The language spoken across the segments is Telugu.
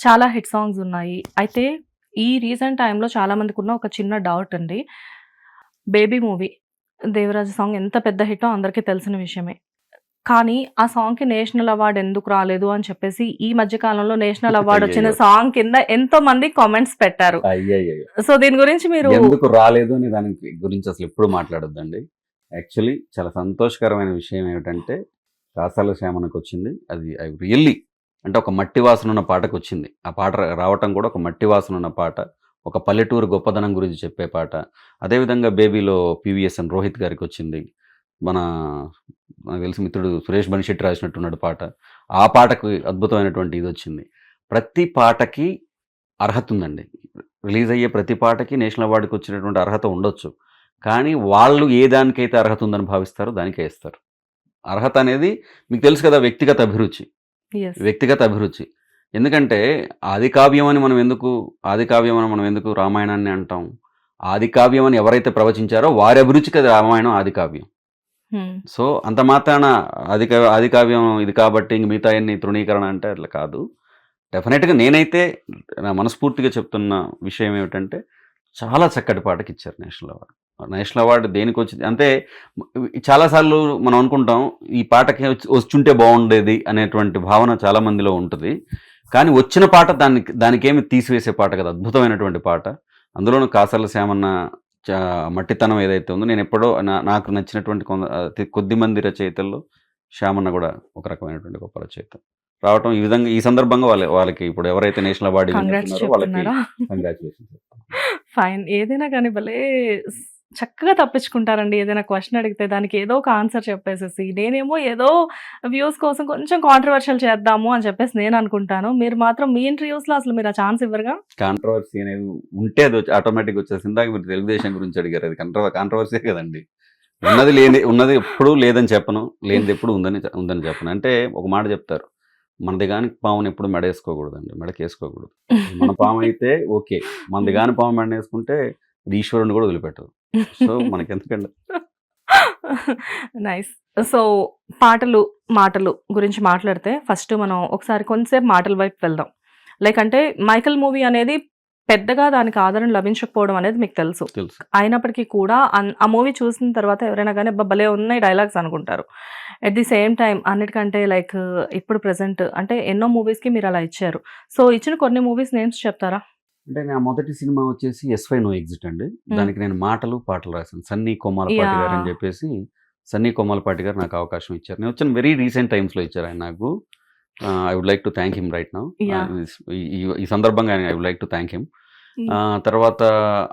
చాలా హిట్ సాంగ్స్ ఉన్నాయి. అయితే ఈ రీసెంట్ టైమ్‌లో చాలా మందికున్న ఒక చిన్న డౌట్ అండి. 'బేబీ' మూవీ 'దేవరాజు' సాంగ్ ఎంత పెద్ద హిట్టో అందరికీ తెలిసిన విషయమే. కానీ ఆ సాంగ్‌కి నేషనల్ అవార్డ్ ఎందుకు రాలేదు అని చెప్పేసి ఈ మధ్య కాలంలో నేషనల్ అవార్డ్ వచ్చిన! సాంగ్ కింద ఎంతో మంది కామెంట్స్ పెట్టారు. సో దీని గురించి మీరు ఎందుకు రాలేదు అనే దాని గురించి అసలు ఎప్పుడు మాట్లాడొద్దండి. యాక్చువల్లీ చాలా సంతోషకరమైన విషయం ఏమిటంటే కాసాల శ్యామనకొచ్చింది. అది ఐ రియల్లీ అంటే ఒక మట్టి వాసన ఉన్న పాటకు వచ్చింది ఆ పాట రావటం కూడా ఒక మట్టి వాసన ఉన్న పాట. ఒక పల్లెటూరు గొప్పదనం గురించి చెప్పే పాట. అదేవిధంగా 'బేబీలో' పీవీఎస్ఎన్ రోహిత్ గారికి వచ్చింది మన నాకు తెలిసి మిత్రుడు సురేష్ బనిశెట్టి రాసినట్టున్నాడు పాట. ఆ పాటకు అద్భుతమైనటువంటి ఇది వచ్చింది ప్రతి పాటకి అర్హత ఉందండి. రిలీజ్ అయ్యే ప్రతి పాటకి నేషనల్ అవార్డుకి వచ్చినటువంటి అర్హత ఉండొచ్చు. కానీ వాళ్ళు ఏ దానికైతే అర్హత ఉందని భావిస్తారో దానికే ఇస్తారు. అర్హత అనేది మీకు తెలుసు కదా వ్యక్తిగత అభిరుచి. వ్యక్తిగత అభిరుచి. ఎందుకంటే ఆది కావ్యం అని మనం ఎందుకు ఆది కావ్యం అని మనం ఎందుకు రామాయణాన్ని అంటాం? ఆది కావ్యం అని ఎవరైతే ప్రవచించారో వారి అభిరుచికి అది రామాయణం ఆది కావ్యం. హ్మ్. సో అంత మాత్రాన ఆది ఆది కావ్యం ఇది కాబట్టి ఇంక మిగతాయన్ని తృణీకరణ అంటే అట్లా కాదు. డెఫినెట్‌గా నేనైతే నా మనస్ఫూర్తిగా చెప్తున్న విషయం ఏమిటంటే చాలా చక్కటి పాటకిచ్చారు నేషనల్ అవార్డ్. నేషనల్ అవార్డ్ దేనికొచ్చింది అంటే చాలా సార్లు మనం అనుకుంటాం ఈ పాటకి వచ్చి వచ్చుంటే బాగుండేది అనేటువంటి భావన చాలా మందిలో ఉంటది. కానీ వచ్చిన పాట దానికి దానికేమి తీసివేసే పాట కాదు. అద్భుతమైనటువంటి పాట. అందులోనూ కాసాల శ్యామన్న మట్టితనం ఏదైతే ఉందో నేను ఎప్పుడో నా నాకు నచ్చినటువంటి కొద్ది మంది రచయితల్లో శ్యామన్న కూడా ఒక రకమైనటువంటి గొప్ప రచయిత. రావటం ఈ విధంగా ఈ సందర్భంగా వాళ్ళ వాళ్ళకి ఇప్పుడు ఎవరైతే నేషనల్ అవార్డ్ వాళ్ళకి చెప్తున్నారా? ఫైన్. ఏదైనా కానీ భలే చక్కగా తప్పించుకుంటారండి. ఏదైనా క్వశ్చన్ అడిగితే దానికి ఏదో ఒక ఆన్సర్ చెప్పేసేసి, నేనేమో ఏదో వ్యూస్ కోసం కొంచెం కాంట్రవర్షియల్ చేద్దాము అని చెప్పేసి నేను అనుకుంటాను. మీరు మాత్రం మీ ఇంటర్వ్యూస్‌లో అసలు మీరు ఆ ఛాన్స్ ఇవ్వరుగా? కాంట్రవర్సీ అనేది ఉంటే అది ఆటోమేటిక్ వచ్చేసింది. మీరు తెలుగుదేశం గురించి అడిగారు. అది కంట్రో కాంట్రవర్సీ కదండి ఉన్నది లేని ఉన్నది ఎప్పుడూ లేదని చెప్పను. లేనిది ఎప్పుడు ఉందని ఉందని చెప్పను. అంటే ఒక మాట చెప్తారు. మనది గాని పాముని ఎప్పుడు మెడేసుకోకూడదండి. మెడకేసుకోకూడదు. మన పాము అయితే ఓకే. మనది గాని పాము మెడనేసుకుంటే అది ఈశ్వరుడిని కూడా వదిలిపెట్టదు. సో మనకెందుకండి. నైస్. సో పాటలు, మాటలు గురించి మాట్లాడితే ఫస్ట్ మనం ఒకసారి కొంతసేపు మాటల వైపు వెళ్దాం. లైక్ అంటే 'మైఖేల్' మూవీ అనేది పెద్దగా దానికి ఆదరణ లభించకపోవడం అనేది మీకు తెలుసు. తెలుసు. అయినప్పటికీ కూడా ఆ మూవీ చూసిన తర్వాత ఎవరైనా గాని అబ్బా! భలే ఉన్నాయి డైలాగ్స్ అనుకుంటారు. ఎట్ ది సేమ్ టైమ్ అన్నిటికంటే లైక్ ఇప్పుడు ప్రెజెంట్ అంటే ఎన్నో మూవీస్‌కి మీరు అలా ఇచ్చారు. సో ఇచ్చిన కొన్ని మూవీస్ నేమ్స్ చెప్తారా? అంటే నా మొదటి సినిమా వచ్చేసి 'ఎస్‌వై నో ఎగ్జిట్' అండి. హ్మ్. దానికి నేను మాటలు, పాటలు రాసాను. సన్నీ కొమ్మాలపాటి గారు అని! చెప్పేసి సన్నీ కొమ్మాలపాటి గారు నాకు అవకాశం ఇచ్చారు. నేను వచ్చిన వెరీ రీసెంట్ టైమ్స్‌లో ఇచ్చారు ఆయన నాకు. I would like to thank him right now. ఈ సందర్భంగా I would like to thank him. తర్వాత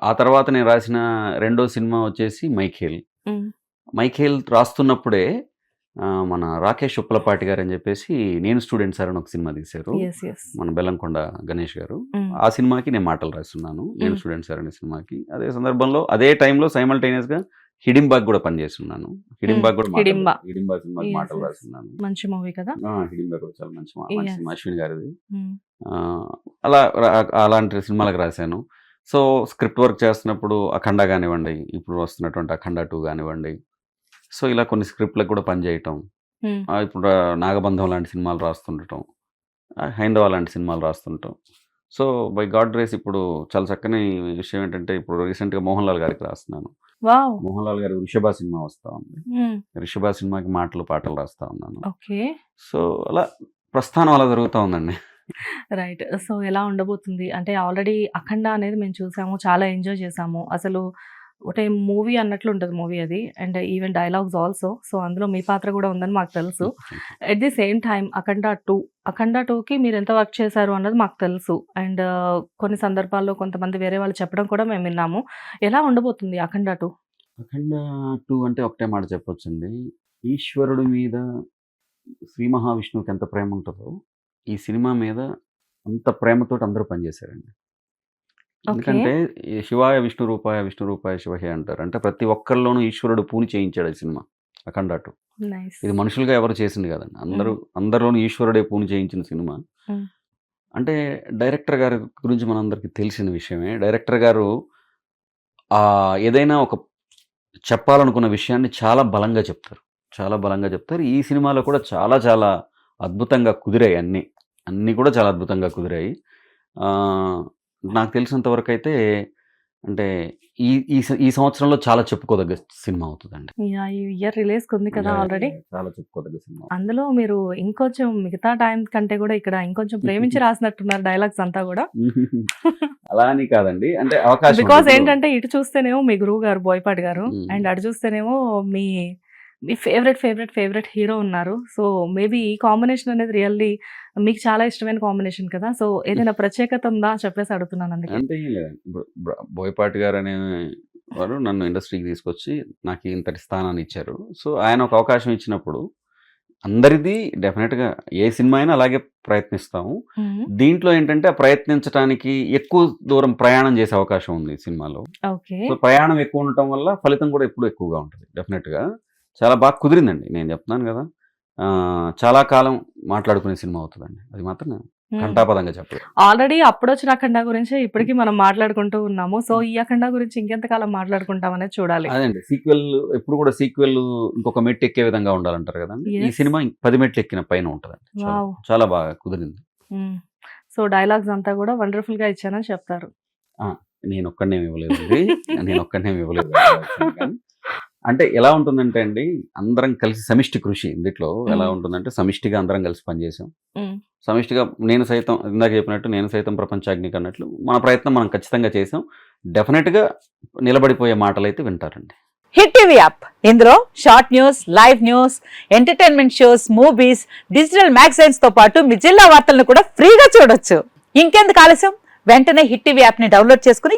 ఆ తర్వాత నేను రాసిన రెండో సినిమా వచ్చేసి 'మైఖేల్.' 'మైఖేల్' రాస్తున్నప్పుడే ఆహ్, మన రాకేష్ ఉప్పలపాటి గారు అని చెప్పేసి 'నేను స్టూడెంట్ సార్' అని ఒక సినిమా తీశారు. మన బెల్లంకొండ గణేష్ గారు. హ్మ్. ఆ సినిమాకి నేను మాటలు రాస్తున్నాను. 'నేను హ్మ్. స్టూడెంట్ సార్' అనే సినిమాకి. అదే సందర్భంలో అదే టైంలో సైమల్టేనియస్‌గా 'హిడింబా'కి కూడా పనిచేస్తున్నాను. హ్మ్. 'హిడింబా'కి కూడా 'హిడింబా'. 'హిడింబా' సినిమాకి యెస్. మాటలు. రాస్తున్నాను. మంచి మూవీ కదా! 'హిడింబా' కూడా చాలా మంచి మంచి. సినిమా అశ్విన్ గారిది. అలా అలాంటి సినిమాలకు రాశాను. సో స్క్రిప్ట్ వర్క్ చేస్తున్నప్పుడు 'అఖండ' గానివ్వండి, ఇప్పుడు వస్తున్నటువంటి 'అఖండ 2' గానివ్వండి. సో ఇలా కొన్ని స్క్రిప్ట్‌లకు కూడా పనిచేయటం. ఇప్పుడు 'నాగబంధం' లాంటి సినిమాలు రాస్తుండటం. 'హైందవ' లాంటి సినిమాలు రాస్తుండటం. సో బై గాడ్ గ్రేస్ ఇప్పుడు చాలా చక్కని విషయం ఏంటంటే ఇప్పుడు రీసెంట్‌గా 'మోహన్ లాల్' గారికి రాస్తున్నాను. వావ్! 'మోహన్ లాల్' గారి 'వృషభ' సినిమా వస్తా ఉంది. 'వృషభ' సినిమాకి మాటలు, పాటలు రాస్తా ఉన్నాను. ఓకే. సో అలా ప్రస్థానం అలా జరుగుతా ఉందండి. రైట్. సో ఎలా ఉండబోతుంది? అంటే ఆల్రెడీ 'అఖండ' అనేది మేము చూసాము. చాలా ఎంజాయ్ చేసాము. అసలు ఒకటే మూవీ అన్నట్లు ఉంటుంది మూవీ అది. And even dialogues also. So అందులో మీ పాత్ర కూడా ఉందని మాకు తెలుసు. At the same time 'Akhanda two 'Akhanda టూకి మీరు ఎంత వర్క్ చేశారు అన్నది మాకు తెలుసు. అండ్ కొన్ని సందర్భాల్లో కొంతమంది వేరే వాళ్ళు చెప్పడం కూడా మేము విన్నాము. ఎలా ఉండబోతుంది 'అఖండ టూ 'అఖండ టూ అంటే ఒకటే మాట చెప్పొచ్చండి. ఈశ్వరుడి మీద శ్రీ మహావిష్ణువుకి ఎంత ప్రేమ ఉంటుందో ఈ సినిమా మీద అంత ప్రేమతోటి అందరూ పనిచేశారండి. ఎందుకంటే 'శివాయ విష్ణు రూపాయ విష్ణు రూపాయ శివహే' అంటారు. అంటే ప్రతి ఒక్కరిలోనూ ఈశ్వరుడు పూని చేయించాడు ఈ సినిమా 'అఖండ 2'. నైస్. ఇది మనుషులుగా ఎవరు చేసింది కాదండి. అందరూ. అందరిలోనూ ఈశ్వరుడే పూని చేయించిన సినిమా. అంటే డైరెక్టర్ గారి గురించి మనందరికీ తెలిసిన విషయమే. డైరెక్టర్ గారు ఆహ్, ఏదైనా ఒక చెప్పాలనుకున్న విషయాన్ని చాలా బలంగా చెప్తారు. చాలా బలంగా చెప్తారు. ఈ సినిమాలో కూడా చాలా చాలా అద్భుతంగా కుదిరాయి అన్నీ. అన్నీ కూడా చాలా అద్భుతంగా కుదిరాయి ఆ, నాకు తెలిసినంత వరకు అయితే అంటే ఈ ఈ సంవత్సరంలో చాలా చెప్పుకోదగ్గ సినిమా అవుతుందండి. ఈ ఇయర్ రిలీజ్ ఉంది కదా ఆల్రెడీ. చాలా చెప్పుకోదగ్గ సినిమా అందులో మీరు ఇంకొంచెం మిగతా టైం కంటే కూడా ఇక్కడ ఇంకొంచెం ప్రేమించి రాసినట్టున్నారు డైలాగ్స్ అంతా కూడా. అలా అని కాదండి. అంటే అవకాశం బికాస్. ఏంటంటే ఇటు చూస్తేనేమో మీ గురువు గారు బోయపాటి గారు. అండ్ అటు చూస్తేనేమో మీ మీ ఫేవరెట్ ఫేవరెట్ ఫేవరెట్ హీరో ఉన్నారు. సో మేబీ ఈ కాంబినేషన్ అనేది రియల్లీ మీకు చాలా ఇష్టమైన కాంబినేషన్ కదా. సో ఏదైనా ప్రత్యేకత ఉందా చెప్పేసి అడుగుతున్నాను అందుకే. అంటే ఇప్పుడు బోయపాటి గారు అనే వారు నన్ను ఇండస్ట్రీకి తీసుకొచ్చి నాకు ఇంతటి స్థానాన్ని ఇచ్చారు. సో ఆయన ఒక అవకాశం ఇచ్చినప్పుడు అందరిది డెఫినెట్గా ఏ సినిమా అయినా అలాగే ప్రయత్నిస్తాము. దీంట్లో ఏంటంటే ఆ ప్రయత్నించడానికి ఎక్కువ దూరం ప్రయాణం చేసే అవకాశం ఉంది ఈ సినిమాలో. సో ప్రయాణం ఎక్కువ ఉండటం వల్ల ఫలితం కూడా ఎప్పుడు ఎక్కువగా ఉంటుంది డెఫినెట్గా చాలా బాగా కుదిరిందండి. నేను చెప్తున్నాను కదా. ఆ, చాలా కాలం మాట్లాడుకునే సినిమా అవుతుందండి. అది మాత్రం నేను ఘంటాపదంగా చెప్పలేదు ఆల్రెడీ అప్పుడు వచ్చిన అఖండ గురించి ఇప్పటికీ మనం మాట్లాడుకుంటూ ఉన్నాము. సో ఈ అఖండ గురించి ఇంకెంతకాలం మాట్లాడుకుంటాం అనేది చూడాలి. అదండి. సీక్వెల్ ఎప్పుడు కూడా సీక్వెల్ ఇంకొక మెట్టు ఎక్కే విధంగా ఉండాలంటారు కదండి. ఈ. సినిమా పది మెట్లు ఎక్కిన పైన ఉంటుందండి. చాలా- బాగా కుదిరింది. సో డైలాగ్స్ అంతా కూడా వండర్ఫుల్గా ఇచ్చానని చెప్తారు. నేను ఒక్కడనే ఇవ్వలేదు నేను ఒక్కడనే ఇవ్వలేదు. అంటే ఎలా ఉంటుందంటే అండి అందరం కలిసి సమిష్టి కృషి ఇందులో ఎలా. ఉంటుందంటే సమిష్టిగా అందరం కలిసి పనిచేసాం. సమిష్టిగా నేను సైతం ఇందాక చెప్పినట్టు నేను సైతం ప్రపంచాగ్నికి అన్నట్లు మన ప్రయత్నం మనం ఖచ్చితంగా చేసాం డెఫినెట్గా నిలబడిపోయే మాటలు అయితే వింటారండి. Hit TV app. ఇందులో short news live news entertainment shows movies digital మ్యాగజైన్స్తో పాటు మీ జిల్లా వార్తలను కూడా ఫ్రీగా చూడొచ్చు. ఇంకెందుకు ఆలస్యం? వెంటనే హిట్ టీవీ యాప్ని డౌన్లోడ్ చేసుకుని